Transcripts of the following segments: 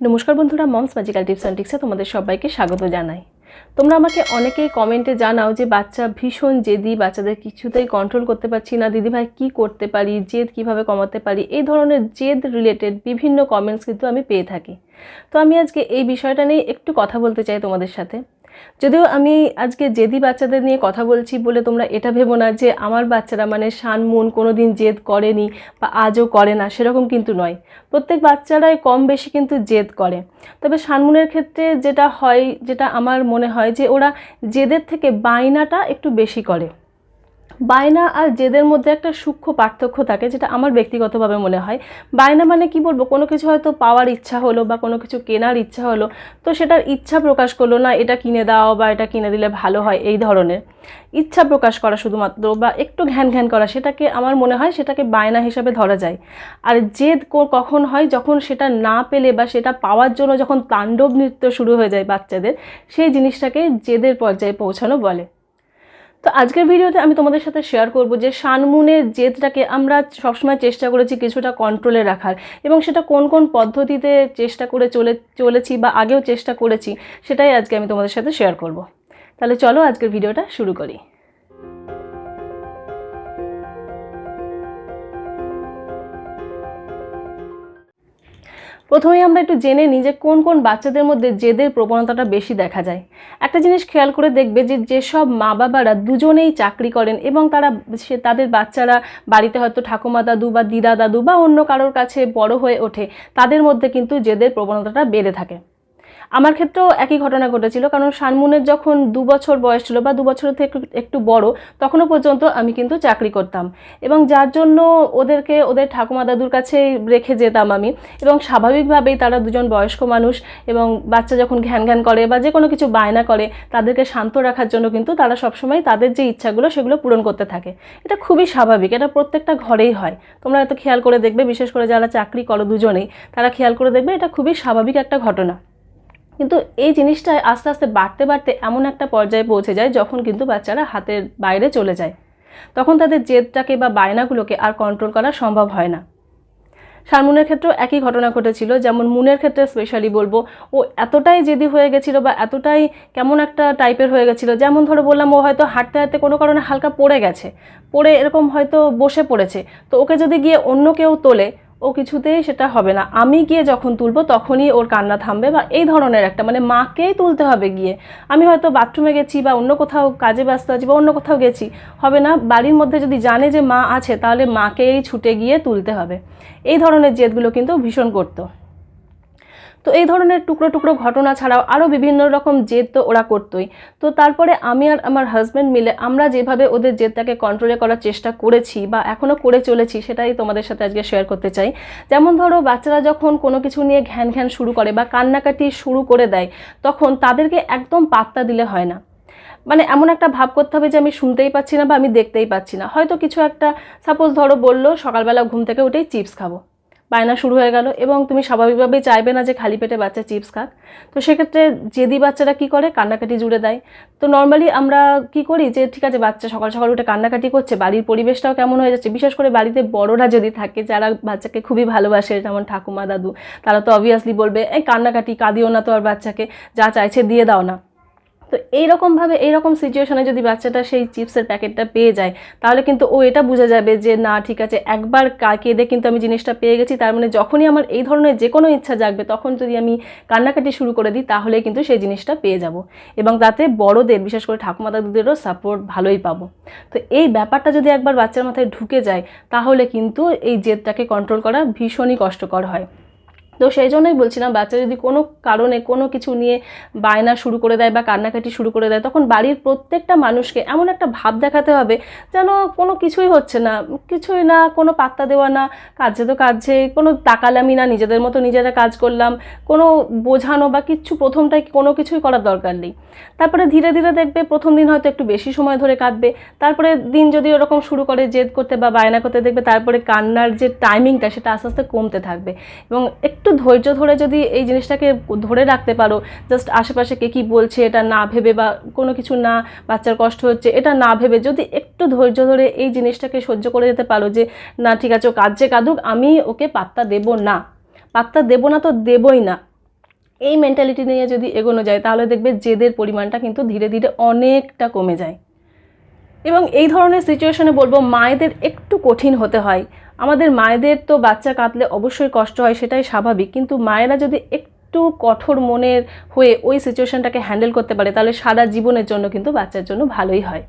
নমস্কার বন্ধুরা, mom's magical tips and টিক্সে তোমাদের সবাইকে স্বাগত জানাই। তোমরা আমাকে অনেকেই কমেন্টে জানাও যে বাচ্চা ভীষণ জেদি, বাচ্চাদের কিছুতেই কন্ট্রোল করতে পারছি না, দিদিভাই কি করতে পারি, জেদ কীভাবে কমাতে পারি, এই ধরনের জেদ রিলেটেড বিভিন্ন কমেন্টস কিন্তু আমি পেয়ে থাকি। তো আমি আজকে এই বিষয়টা নিয়ে একটু কথা বলতে চাই তোমাদের সাথে। যদিও আমি আজকে জেদি বাচ্চাদের নিয়ে কথা বলছি বলে তোমরা এটা ভেবো না যে আমার বাচ্চারা মানে শান, মন কোনো দিন জেদ করেনি বা আজও করে না, সেরকম কিন্তু নয়। প্রত্যেক বাচ্চারাই কম বেশি কিন্তু জেদ করে। তবে শানমুনের ক্ষেত্রে যেটা হয়, যেটা আমার মনে হয় যে ওরা জেদের থেকে বায়নাটা একটু বেশি করে। বায়না আর জেদের মধ্যে একটা সূক্ষ্ম পার্থক্য থাকে, যেটা আমার ব্যক্তিগতভাবে মনে হয়। বায়না মানে কি বলব? কোনো কিছু হয়তো পাওয়ার ইচ্ছা হলো বা কোনো কিছু কেনার ইচ্ছা হলো, তো সেটার ইচ্ছা প্রকাশ করল না, এটা কিনে দাও বা এটা কিনে দিলে ভালো হয়, এই ধরনের। ইচ্ছা প্রকাশ করা শুধুমাত্র বা একটু ঘ্যান ঘ্যান করা, সেটাকে আমার মনে হয় সেটাকে বায়না হিসাবে ধরা যায়। আর জেদ কখন হয়? যখন সেটা না পেলে বা সেটা পাওয়ার জন্য যখন তাণ্ডব নৃত্য শুরু হয়ে যায় বাচ্চাদের, সেই জিনিসটাকে জেদের পর্যায়ে পৌঁছানো বলে। তো আজকের ভিডিওতে আমি তোমাদের সাথে শেয়ার করব যে সানমুনের জেদটাকে আমরা সবসময় চেষ্টা করেছি কিছুটা কন্ট্রোলে রাখার এবং সেটা কোন কোন পদ্ধতিতে চেষ্টা করে চলে, চলেছি বা আগেও চেষ্টা করেছি সেটাই আজকে আমি তোমাদের সাথে শেয়ার করব। তাহলে চলো আজকের ভিডিওটা শুরু করি। প্রথমেই আমরা একটু জেনে নিই যে কোন কোন বাচ্চাদের মধ্যে জেদের প্রবণতাটা বেশি দেখা যায়। একটা জিনিস খেয়াল করে দেখবে যে যেসব মা বাবারা দুজনেই চাকরি করেন এবং তারা সে তাদের বাচ্চারা বাড়িতে হয়তো ঠাকুমা দাদু বা দিদা দাদু বা অন্য কারোর কাছে বড় হয়ে ওঠে, তাদের মধ্যে কিন্তু জেদের প্রবণতাটা বেড়ে থাকে। আমার ক্ষেত্রেও একই ঘটনা ঘটেছিল, কারণ শানমুনের যখন দু বছর বয়স ছিল বা দু বছর থেকে একটু বড়, তখনও পর্যন্ত আমি কিন্তু চাকরি করতাম। এবং যার জন্য ওদেরকে, ওদের ঠাকুমা দাদুর কাছেই রেখে যেতাম আমি। এবং স্বাভাবিকভাবেই তারা দুজন বয়স্ক মানুষ এবং বাচ্চা যখন ঘ্যান ঘ্যান করে বা যে কোনো কিছু বায়না করে, তাদেরকে শান্ত রাখার জন্য কিন্তু তারা সবসময় তাদের যে ইচ্ছাগুলো সেগুলো পূরণ করতে থাকে। এটা খুবই স্বাভাবিক, এটা প্রত্যেকটা ঘরেই হয়। তোমরা এত খেয়াল করে দেখবে, বিশেষ করে যারা চাকরি করো দুজনেই, তারা খেয়াল করে দেখবে এটা খুবই স্বাভাবিক একটা ঘটনা। কিন্তু এই জিনিসটা আস্তে আস্তে বাড়তে বাড়তে এমন একটা পর্যায়ে পৌঁছে যায় যখন কিন্তু বাচ্চারা হাতের বাইরে চলে যায়। তখন তাদের জেদটাকে বা বায়নাগুলোকে আর কন্ট্রোল করা সম্ভব হয় না। শারমুনের ক্ষেত্রেও একই ঘটনা ঘটেছিল, যেমন মুনের ক্ষেত্রে স্পেশালি বলব, ও এতটাই জেদি হয়ে গেছিল বা এতটাই কেমন একটা টাইপের হয়ে গেছিল, যেমন ধরো বললাম ও হয়তো হাঁটতে হাঁটতে কোনো কারণে হালকা পড়ে গেছে, পড়ে এরকম হয়তো বসে পড়েছে। তো ওকে যদি গিয়ে অন্য কেউ তোলে ও কিছুতেই সেটা হবে না। আমি গিয়ে যখন তুলবো তখনই ওর কান্না থামবে বা এই ধরনের একটা মানে মাকেই তুলতে হবে গিয়ে। আমি হয়তো বাথরুমে গেছি বা অন্য কোথাও কাজে ব্যস্ত আছি বা অন্য কোথাও গেছি, হবে না। বাড়ির মধ্যে যদি জানে যে মা আছে তাহলে মাকেই ছুটে গিয়ে তুলতে হবে। এই ধরনের জেদগুলো কিন্তু ভীষণ করতো। তো এই ধরনের টুকরো টুকরো ঘটনা ছাড়াও আরও বিভিন্ন রকম জেদ তো ওরা করতোই। তো তারপরে আমি আর আমার হাজব্যান্ড মিলে আমরা যেভাবে ওদের জেদটাকে কন্ট্রোলে করার চেষ্টা করেছি বা এখনও করে চলেছি সেটাই তোমাদের সাথে আজকে শেয়ার করতে চাই। যেমন ধরো বাচ্চারা যখন কোনো কিছু নিয়ে ঘ্যান ঘ্যান শুরু করে বা কান্নাকাটি শুরু করে দেয়, তখন তাদেরকে একদম পাত্তা দিলে হয় না। মানে এমন একটা ভাব করতে হবে যে আমি শুনতেই পাচ্ছি না বা আমি দেখতেই পাচ্ছি না। হয়তো কিছু একটা সাপোজ ধরো বলল, সকালবেলা ঘুম থেকে উঠেই চিপস খাব। বায়না শুরু হয়ে গেল এবং তুমি স্বাভাবিকভাবেই চাইবে না যে খালি পেটে বাচ্চা চিপস খাক। তো সেক্ষেত্রে জেদি বাচ্চারা কি করে? কান্নাকাটি জুড়ে দেয়। তো নর্মালি আমরা কি করি যে, ঠিক আছে, বাচ্চা সকাল সকাল উঠে কান্নাকাটি করছে, বাড়ির পরিবেশটাও কেমন হয়ে যাচ্ছে? বিশেষ করে বাড়িতে বড়রা যদি থাকে, যারা বাচ্চাকে খুবই ভালোবাসে, যেমন ঠাকুমা, দাদু, তারা তো অবভিয়াসলি বলবে, এই কান্নাকাটি, কাঁদিও না তো আর বাচ্চাকে, যা চাইছে দিয়ে দাও না। তো এইরকমভাবে এইরকম সিচুয়েশনে যদি বাচ্চাটা সেই চিপসের প্যাকেটটা পেয়ে যায়, তাহলে কিন্তু ও এটা বোঝা যাবে যে, না, ঠিক আছে, একবার কেঁদে কিন্তু আমি জিনিসটা পেয়ে গেছি। তার মানে যখনই আমার এই ধরনের যে কোনো ইচ্ছা জাগবে, তখন যদি আমি কান্নাকাটি শুরু করে দিই, তাহলে কিন্তু সেই জিনিসটা পেয়ে যাব। এবং তাতে বড়দের, বিশেষ করে ঠাকুমা দাদুদেরও সাপোর্ট ভালোই পাবো। তো এই ব্যাপারটা যদি একবার বাচ্চার মাথায় ঢুকে যায়, তাহলে কিন্তু এই জেদটাকে কন্ট্রোল করা ভীষণই কষ্টকর হয়। তো সেই জন্যই বলছিলাম, বাচ্চা যদি কোনো কারণে কোনো কিছু নিয়ে বায়না শুরু করে দেয় বা কান্নাকাটি শুরু করে দেয়, তখন বাড়ির প্রত্যেকটা মানুষকে এমন একটা ভাব দেখাতে হবে যেন কোনো কিছুই হচ্ছে না। কিছুই না, কোনো পাত্তা দেওয়া না কাজে তো কাজে কোনো তাকালামি না, নিজেদের মতো নিজেরা কাজ করলাম, কোনো বোঝানো বা কিচ্ছু প্রথমটায় কোনো কিছুই করার দরকার নেই। তারপরে ধীরে ধীরে দেখবে প্রথম দিন হয়তো একটু বেশি সময় ধরে কাঁদবে, তারপরে দিন যদি ওরকম শুরু করে জেদ করতে বা বায়না করতে দেখবে, তারপরে কান্নার যে টাইমিংটা সেটা আস্তে আস্তে কমতে থাকবে এবং একটু ধৈর্য ধরে যদি এই জিনিসটাকে ধরে রাখতে পারো জাস্ট আশেপাশে কে কী বলছে এটা না ভেবে বা কোনো কিছু না, বাচ্চার কষ্ট হচ্ছে এটা না ভেবে যদি একটু ধৈর্য ধরে এই জিনিসটাকে সহ্য করে যেতে পারো যে, না, ঠিক আছে, ও কাঁদছে কাঁদুক, আমি ওকে পাত্তা দেব না। পাত্তা দেব না তো দেবই না। এই মেন্টালিটি নিয়ে যদি এগোনো যায়, তাহলে দেখবে জেদের পরিমাণটা কিন্তু ধীরে ধীরে অনেকটা কমে যায়। এবং এই ধরনের সিচুয়েশনে বলব মায়েদের একটু কঠিন হতে হয়। আমাদের মায়েদের তো বাচ্চা কাঁদলে অবশ্যই কষ্ট হয়, সেটাই স্বাভাবিক। কিন্তু মায়েরা যদি একটু কঠোর মনের হয়ে ওই সিচুয়েশনটাকে হ্যান্ডেল করতে পারে, তাহলে সারা জীবনের জন্য কিন্তু বাচ্চার জন্য ভালোই হয়।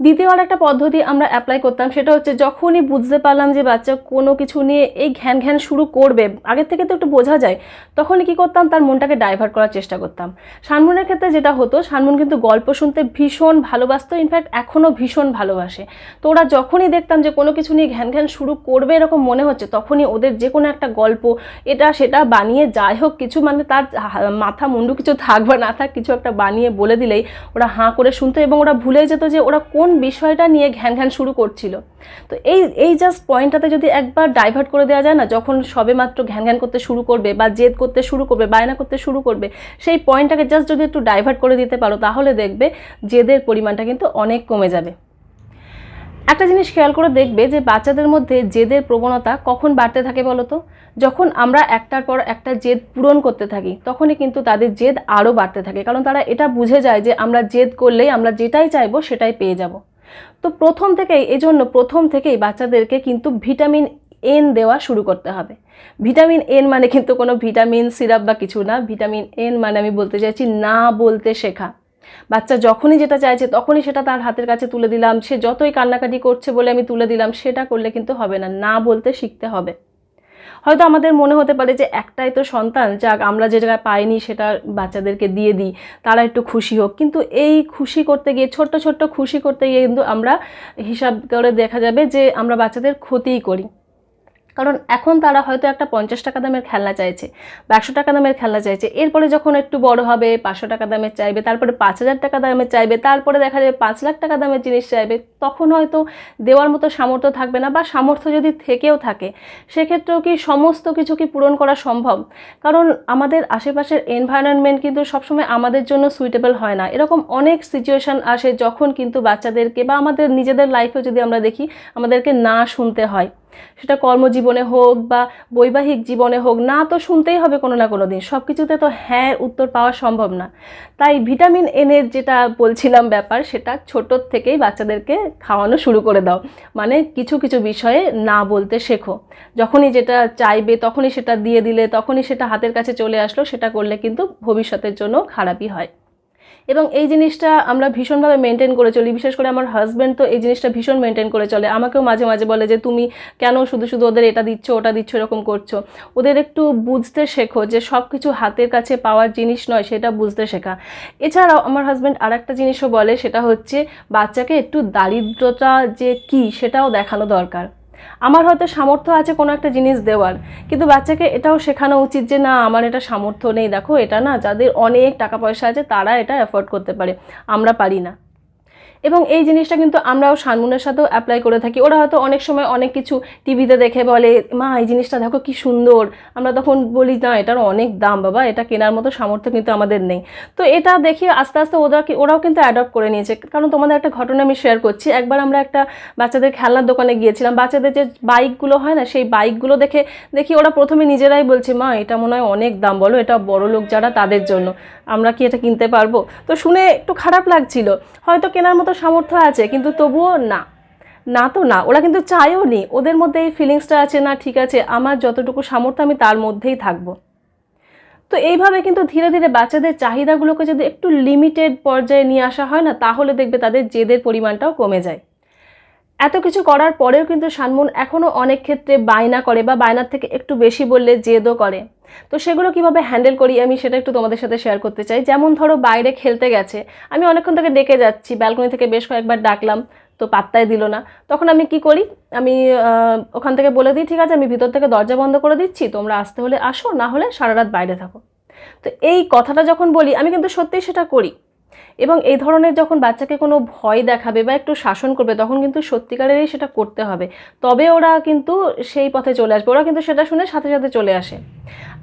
দ্বিতীয় আর একটা পদ্ধতি আমরা অ্যাপ্লাই করতাম, সেটা হচ্ছে যখনই বুঝতে পারলাম যে বাচ্চা কোনো কিছু নিয়ে এই ঘ্যান ঘ্যান শুরু করবে, আগের থেকে তো একটু বোঝা যায়, তখনই কী করতাম, তার মনটাকে ডাইভার্ট করার চেষ্টা করতাম। শানমুনের ক্ষেত্রে যেটা হতো শানমুন কিন্তু গল্প শুনতে ভীষণ ভালোবাসতো ইনফ্যাক্ট এখনও ভীষণ ভালোবাসে। তো ওরা যখনই দেখতাম যে কোনো কিছু নিয়ে ঘ্যান ঘ্যান শুরু করবে এরকম মনে হচ্ছে, তখনই ওদের যে কোনো একটা গল্প, এটা সেটা বানিয়ে যাই হোক, কিছু মানে তার মাথা মুন্ডু কিছু থাক বা না থাক, কিছু একটা বানিয়ে বলে দিলেই ওরা হাঁ করে শুনতো এবং ওরা ভুলে যেত যে ওরা কোন বিষয়টা নিয়ে ঘ্যান ঘ্যান শুরু করছিল। তো এই এই জাস্ট পয়েন্টটাতে যদি একবার ডাইভার্ট করে দেওয়া যায় না, যখন সবে মাত্র ঘ্যান ঘ্যান করতে শুরু করবে বা জেদ করতে শুরু করবে, বায়না করতে শুরু করবে, সেই পয়েন্টটাকে জাস্ট যদি একটু ডাইভার্ট করে দিতে পারো, তাহলে দেখবে জেদের পরিমাণটা কিন্তু অনেক কমে যাবে। একটা জিনিস খেয়াল করে দেখবে যে বাচ্চাদের মধ্যে জেদের প্রবণতা কখন বাড়তে থাকে বলো তো যখন আমরা একটার পর একটা জেদ পূরণ করতে থাকি, তখনই কিন্তু তাদের জেদ আরও বাড়তে থাকে। কারণ তারা এটা বুঝে যায় যে আমরা জেদ করলেই আমরা যেটাই চাইব সেটাই পেয়ে যাব। তো প্রথম থেকেই, এজন্য প্রথম থেকেই বাচ্চাদেরকে কিন্তু ভিটামিন এন দেওয়া শুরু করতে হবে। ভিটামিন এন মানে কিন্তু কোনো ভিটামিন সিরাপ বা কিছু না। ভিটামিন এন মানে আমি বলতে চাইছি না বলতে শেখা। বাচ্চা যখনই যেটা চাইছে তখনই সেটা তার হাতের কাছে তুলে দিলাম। সে যতই কান্নাকাটি করছে বলে আমি তুলে দিলাম, সেটা করলে কিন্তু হবে না। না বলতে শিখতে হবে। হয়তো আমাদের মনে হতে পারে যে একটাই তো সন্তান, যাক আমরা যে জায়গায় পাইনি সেটা বাচ্চাদেরকে দিয়ে দিই, তারা একটু খুশি হোক। কিন্তু এই খুশি করতে গিয়ে, ছোট্ট ছোট্ট খুশি করতে গিয়ে কিন্তু আমরা হিসাব করে দেখা যাবে যে আমরা বাচ্চাদের ক্ষতিই করি। কারণ এখন তারা হয়তো একটা পঞ্চাশ টাকা দামের খেলনা চাইছে বা একশো টাকা দামের খেলনা চাইছে। এরপরে যখন একটু বড় হবে, পাঁচশো টাকা দামের চাইবে, তারপরে পাঁচ হাজার টাকা দামের চাইবে, তারপরে দেখা যাবে পাঁচ লাখ টাকা দামের জিনিস চাইবে, তখন হয়তো দেওয়ার মতো সামর্থ্য থাকবে না বা সামর্থ্য যদি থেকেও থাকে, সেক্ষেত্রেও কি সমস্ত কিছু কি পূরণ করা সম্ভব? কারণ আমাদের আশেপাশের এনভায়রনমেন্ট কিন্তু সবসময় আমাদের জন্য সুইটেবল হয় না। এরকম অনেক সিচুয়েশান আসে যখন কিন্তু বাচ্চাদেরকে বা আমাদের নিজেদের লাইফেও যদি আমরা দেখি, আমাদেরকে না শুনতে হয়। সেটা কর্মজীবনে হোক বা বৈবাহিক জীবনে হোক, না তো শুনতেই হবে কোনো না কোনো দিন। সব কিছুতে তো হ্যাঁ উত্তর পাওয়া সম্ভব না। তাই ভিটামিন এনের যেটা বলছিলাম ব্যাপার, সেটা ছোটোর থেকেই বাচ্চাদেরকে খাওয়ানো শুরু করে দাও। মানে কিছু কিছু বিষয়ে না বলতে শেখো। যখনই যেটা চাইবে, তখনই সেটা দিয়ে দিলে, তখনই সেটা হাতের কাছে চলে আসলো, সেটা করলে কিন্তু ভবিষ্যতের জন্য খারাপই হয়। এবং এই জিনিসটা আমরা ভীষণভাবে মেনটেন করে চলি। বিশেষ করে আমার হাজব্যান্ড তো এই জিনিসটা ভীষণ মেনটেন করে চলে। আমাকেও মাঝে মাঝে বলে যে, তুমি কেন শুধু শুধু ওদের এটা দিচ্ছ, ওটা দিচ্ছ, এরকম করছ? ওদের একটু বুঝতে শেখো যে সব কিছু হাতের কাছে পাওয়ার জিনিস নয়, সেটা বুঝতে শেখা। এছাড়াও আমার হাজব্যান্ড আর একটা জিনিসও বলে, সেটা হচ্ছে বাচ্চাকে একটু দারিদ্রতা যে কী, সেটাও দেখানো দরকার। আমার হয়তো সামর্থ্য আছে কোনো একটা জিনিস দেওয়ার, কিন্তু বাচ্চাকে এটাও শেখানো উচিত যে না, আমার এটা সামর্থ্য নেই। দেখো, এটা না যাদের অনেক টাকা পয়সা আছে, তারা এটা অ্যাফোর্ড করতে পারে। আমরা পারি না। এবং এই জিনিসটা কিন্তু আমরাও শানমুনের সাথেও অ্যাপ্লাই করে থাকি। ওরা হয়তো অনেক সময় অনেক কিছু টিভিতে দেখে বলে, মা, এই জিনিসটা দেখো কি সুন্দর। আমরা তখন বলি, না, এটার অনেক দাম, বাবা, এটা কেনার মতো সামর্থ্য কিন্তু আমাদের নেই। তো এটা দেখি আস্তে আস্তে ওরা ওরাও কিন্তু অ্যাডপ্ট করে নিয়েছে। কারণ তোমাদের একটা ঘটনা আমি শেয়ার করছি। একবার আমরা একটা বাচ্চাদের খেলনার দোকানে গিয়েছিলাম। বাচ্চাদের যে বাইকগুলো হয় না, সেই বাইকগুলো দেখে, দেখি ওরা প্রথমে নিজেরাই বলছে, মা, এটা মনে হয় অনেক দাম, বলো, এটা বড় লোক যারা তাদের জন্য। আমরা কি এটা কিনতে পারব? তো শুনে একটু খারাপ লাগছিল। হয়তো কেনার মতো সামর্থ্য আছে, কিন্তু তবুও না। না তো না, ওরা কিন্তু চায়ও নি। ওদের মধ্যে এই ফিলিংসটা আছে, না, ঠিক আছে, আমার যতটুকু সামর্থ্য আমি তার মধ্যেই থাকব। তো এইভাবে কিন্তু ধীরে ধীরে বাচ্চাদের চাহিদাগুলোকে যদি একটু লিমিটেড পর্যায়ে নিয়ে আসা হয় না, তাহলে দেখবে তাদের জেদের পরিমাণটাও কমে যায়। এত কিছু করার পরেও কিন্তু সানমুন এখনও অনেক ক্ষেত্রে বায়না করে বা বায়নার থেকে একটু বেশি বললে জেদও করে। তো সেগুলো কীভাবে হ্যান্ডেল করি আমি সেটা একটু তোমাদের সাথে শেয়ার করতে চাই। যেমন ধরো বাইরে খেলতে গেছে, আমি অনেকক্ষণ থেকে ডেকে যাচ্ছি ব্যালকনি থেকে বেশ কয়েকবার ডাকলাম, তো পাত্তায় দিল না। তখন আমি কি করি? আমি ওখান থেকে বলে দিই, ঠিক আছে, আমি ভিতর থেকে দরজা বন্ধ করে দিচ্ছি, তোমরা আসতে হলে আসো, না হলে সারা রাত বাইরে থাকো। তো এই কথাটা যখন বলি, আমি কিন্তু সত্যিই সেটা করি। এবং এই ধরনের যখন বাচ্চাকে কোনো ভয় দেখাবে বা একটু শাসন করবে, তখন কিন্তু সত্যিকারেরই সেটা করতে হবে। তবে ওরা কিন্তু সেই পথে চলে আসবে। ওরা কিন্তু সেটা শুনে সাথে সাথে চলে আসে।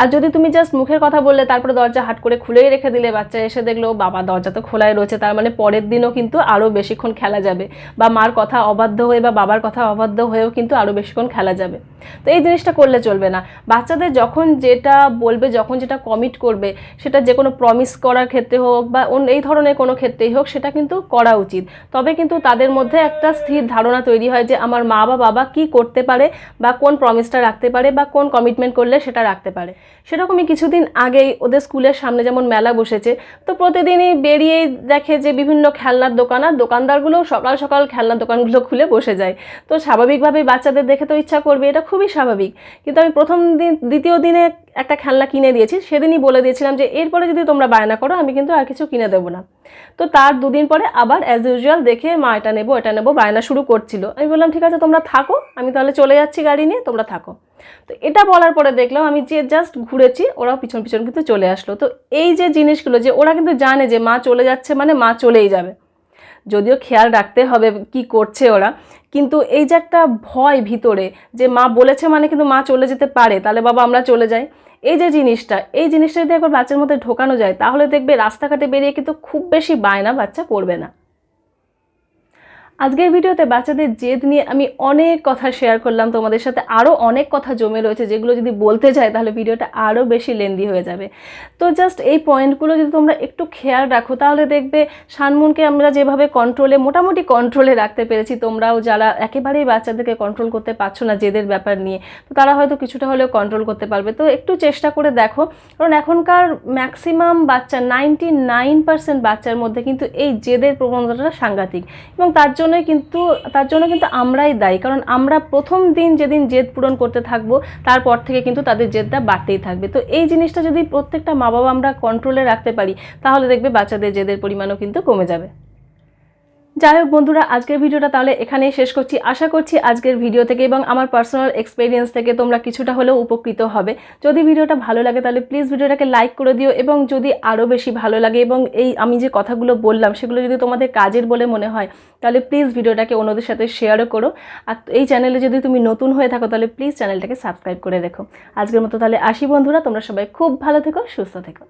আর যদি তুমি জাস্ট মুখের কথা বললে, তারপরে দরজা হাট করে খুলেই রেখে দিলে, বাচ্চা এসে দেখল, বাবা দরজা তো খোলাই রয়েছে, তার মানে পরের দিনও কিন্তু আরও বেশিক্ষণ খেলা যাবে। বা মার কথা অবাধ্য হয়ে বা বাবার কথা অবাধ্য হয়েও কিন্তু আরও বেশিক্ষণ খেলা যাবে। তো এই জিনিসটা করলে চলবে না। বাচ্চাদের যখন যেটা বলবে, যখন যেটা কমিট করবে, সেটা যে কোনো প্রমিস করার ক্ষেত্রে হোক বা এই ধরনের কোনো ক্ষেত্রেই হোক, সেটা কিন্তু করা উচিত। তবে কিন্তু তাদের মধ্যে একটা স্থির ধারণা তৈরি হয় যে, আমার মা বা বাবা কি করতে পারে বা কোন প্রমিসটা রাখতে পারে বা কোন কমিটমেন্ট করলে সেটা রাখতে পারে। সেরকমই কিছুদিন আগেই ওদের স্কুলের সামনে যেমন মেলা বসেছে, তো প্রতিদিনই বেরিয়েই দেখে যে, বিভিন্ন খেলনার দোকান আর দোকানদারগুলো সকাল সকাল খেলনার দোকানগুলো খুলে বসে যায়। তো স্বাভাবিকভাবেই বাচ্চাদের দেখে তো ইচ্ছা করবে, এটা খুবই স্বাভাবিক। কিন্তু আমি প্রথম দিন, দ্বিতীয় দিনে একটা খেলনা কিনে দিয়েছি, সেদিনই বলে দিয়েছিলাম যে, এরপরে যদি তোমরা বায়না করো, আমি কিন্তু আর কিছু কিনে দেবো না। তো তার দুদিন পরে আবার অ্যাজ ইউজুয়াল দেখে মা, এটা নেব এটা নেব, বায়না শুরু করছিল। আমি বললাম, ঠিক আছে, তোমরা থাকো, আমি তাহলে চলে যাচ্ছি গাড়ি নিয়ে, তোমরা থাকো। তো এটা বলার পরে দেখলাম, আমি যে জাস্ট ঘুরেছি, ওরাও পিছন পিছন কিন্তু চলে আসলো। তো এই যে জিনিসগুলো, যে ওরা কিন্তু জানে যে মা চলে যাচ্ছে মানে মা চলেই যাবে। যদিও খেয়াল রাখতে হবে কি করছে ওরা, কিন্তু এই যে একটা ভয় ভিতরে, যে মা বলেছে মানে কিন্তু মা চলে যেতে পারে, তাহলে বাবা আমরা চলে যাই। এই যে জিনিসটা, এই জিনিসটা যদি একবার বাচ্চার মধ্যে ঢোকানো যায়, তাহলে দেখবে রাস্তাঘাটে বেরিয়ে কিন্তু খুব বেশি বায়না বাচ্চা করবে না। আজকের ভিডিওতে বাচ্চাদের জেদ নিয়ে আমি অনেক কথা শেয়ার করলাম। তোমাদের সাথে আরও অনেক কথা জমে রয়েছে, যেগুলো যদি বলতে যায় তাহলে ভিডিওটা আরও বেশি লেন্দি হয়ে যাবে। তো জাস্ট এই পয়েন্টগুলো যদি তোমরা একটু খেয়াল রাখো, তাহলে দেখবে শানমুনকে আমরা যেভাবে কন্ট্রোলে মোটামুটি কন্ট্রোলে রাখতে পেরেছি, তোমরাও যারা একেবারেই বাচ্চাদেরকে কন্ট্রোল করতে পারছ না জেদের ব্যাপার নিয়ে, তো তারা হয়তো কিছুটা হলেও কন্ট্রোল করতে পারবে। তো একটু চেষ্টা করে দেখো, কারণ এখনকার ম্যাক্সিমাম বাচ্চা নাইনটি নাইন পার্সেন্ট বাচ্চার মধ্যে কিন্তু এই জেদের প্রবণতাটা সাংঘাতিক এবং তার জন্যই কিন্তু, তার জন্য কিন্তু আমরাই দায়ী। কারণ আমরা প্রথম দিন যেদিন জেদ পূরণ করতে থাকব, তারপর থেকে কিন্তু তাদের জেদটা বাড়তেই থাকবে। তো এই জিনিসটা যদি প্রত্যেকটা মা বাবা আমরা কন্ট্রোলে রাখতে পারি, তাহলে দেখবে বাচ্চাদের জেদের পরিমাণও কিন্তু কমে যাবে। যাই হোক বন্ধুরা, আজকের ভিডিওটা তাহলে এখানেই শেষ করছি। আশা করছি আজকের ভিডিও থেকে এবং আমার পার্সোনাল এক্সপিরিয়েন্স থেকে তোমরা কিছুটা হলেও উপকৃত হবে। যদি ভিডিওটা ভালো লাগে তাহলে প্লিজ ভিডিওটাকে লাইক করে দিও এবং যদি আরও বেশি ভালো লাগে এবং এই আমি যে কথাগুলো বললাম সেগুলো যদি তোমাদের কাজের বলে মনে হয়, তাহলে প্লিজ ভিডিওটাকে অন্যদের সাথে শেয়ারও করো। আর এই চ্যানেলে যদি তুমি নতুন হয়ে থাকো তাহলে প্লিজ চ্যানেলটাকে সাবস্ক্রাইব করে রেখো। আজকের মতো তাহলে আসি বন্ধুরা, তোমরা সবাই খুব ভালো থেকো, সুস্থ থেকো।